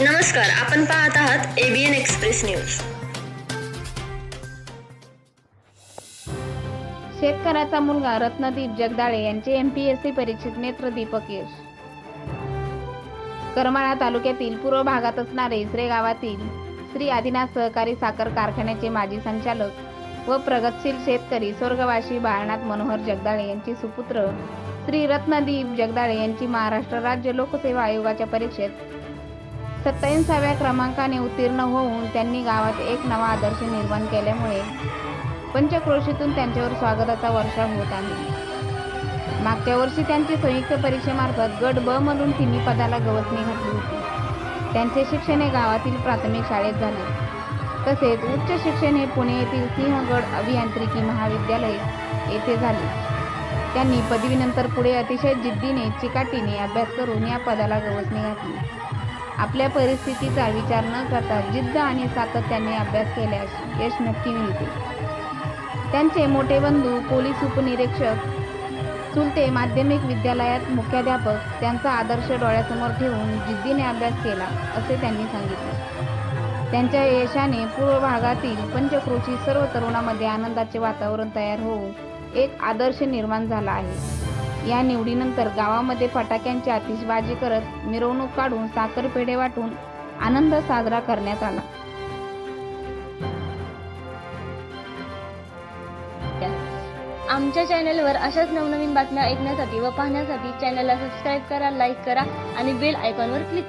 नमस्कार आपण पाहत आहात एबीएन एक्सप्रेस न्यूज शेतकऱ्याचा मुलगा रत्नदीप जगदाळे यांचे एमपीएससी परीक्षेत नेत्रदीपक यश. करमाळा तालुक्यातील पूर्व भागात असणारे इसरे गावातील श्री आदिनाथ सहकारी साखर कारखान्याचे माजी संचालक व प्रगतशील शेतकरी स्वर्गवासी बाळनाथ मनोहर जगदाळे यांचे सुपुत्र श्री रत्नदीप जगदाळे यांची महाराष्ट्र राज्य लोकसेवा आयोगाच्या परीक्षेत सत्तावीसाव्या क्रमांकाने उत्तीर्ण होऊन त्यांनी गावात एक नवा आदर्श निर्माण केल्यामुळे पंचक्रोशीतून त्यांच्यावर स्वागताचा वर्षा होत आहे. मागच्या वर्षी त्यांची संयुक्त परीक्षेमार्फत गट ब म्हणून तिन्ही पदाला गवसणी घातली होती. त्यांचे शिक्षण हे गावातील प्राथमिक शाळेत झाले. तसेच उच्च शिक्षण हे पुणे येथील सिंहगड अभियांत्रिकी महाविद्यालय येथे झाले. त्यांनी पदवीनंतर पुढे अतिशय जिद्दीने चिकाटीने अभ्यास करून या पदाला गवसणी घातली. आपल्या परिस्थितीचा विचार न करता जिद्द आणि सातत्याने अभ्यास केल्यास यश नक्की मिळते. त्यांचे मोठे बंधू पोलीस उपनिरीक्षक चुलते माध्यमिक विद्यालयात मुख्याध्यापक त्यांचा आदर्श डोळ्यासमोर ठेवून जिद्दीने अभ्यास केला असे त्यांनी सांगितले. त्यांच्या यशाने पूर्व भागातील पंचक्रोशी सर्व तरुणामध्ये आनंदाचे वातावरण तयार होऊन एक आदर्श निर्माण झाला आहे. या निवडीनंतर गावामध्ये फटाक्यांची आतिषबाजी करत मिरवणूक काढून साखरपेढे वाटून आनंद साजरा करण्यात आला. आमच्या चॅनलवर अशाच नवनवीन बातम्या ऐकण्यासाठी व पाहण्यासाठी चॅनलला सबस्क्राईब करा लाईक करा आणि बेल आयकॉनवर क्लिक करा.